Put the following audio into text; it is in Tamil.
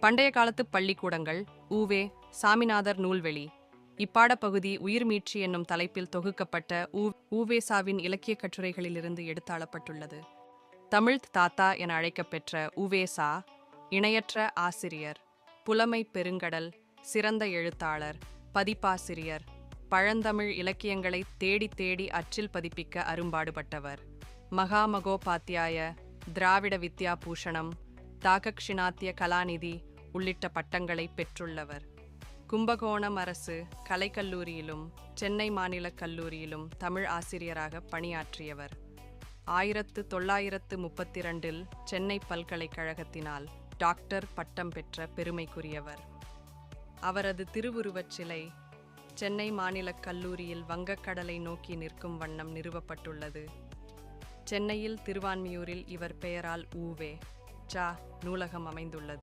பண்டைய காலத்து பள்ளிக்கூடங்கள் ஊவே சாமிநாதர் நூல்வெளி இப்பாடப்பகுதி உயிர்மீட்சி என்னும் தலைப்பில் தொகுக்கப்பட்ட ஊ ஊவேசாவின் இலக்கிய கட்டுரைகளிலிருந்து எடுத்தாளப்பட்டுள்ளது. தமிழ் தாத்தா என அழைக்கப்பெற்ற உவேசா இணையற்ற ஆசிரியர் புலமை பெருங்கடல் சிறந்த எழுத்தாளர் பதிப்பாசிரியர் பழந்தமிழ் இலக்கியங்களை தேடி தேடி அச்சில் பதிப்பிக்க அரும்பாடுபட்டவர். மகாமகோபாத்தியாய திராவிட வித்யா பூஷணம் தாகக்ஷிணாத்திய கலாநிதி உள்ளிட்ட பட்டங்களை பெற்றுள்ளவர். கும்பகோணம் அரசு கலைக்கல்லூரியிலும் சென்னை மாநிலக் கல்லூரியிலும் தமிழ் ஆசிரியராக பணியாற்றியவர். ஆயிரத்து தொள்ளாயிரத்து முப்பத்தி இரண்டில் சென்னை பல்கலைக்கழகத்தினால் டாக்டர் பட்டம் பெற்ற பெருமைக்குரியவர். அவரது திருவுருவச் சிலை சென்னை மாநிலக் கல்லூரியில் வங்கக்கடலை நோக்கி நிற்கும் வண்ணம் நிறுவப்பட்டுள்ளது. சென்னையில் திருவான்மியூரில் இவர் பெயரால் ஊவே சா நூலகம் அமைந்துள்ளது.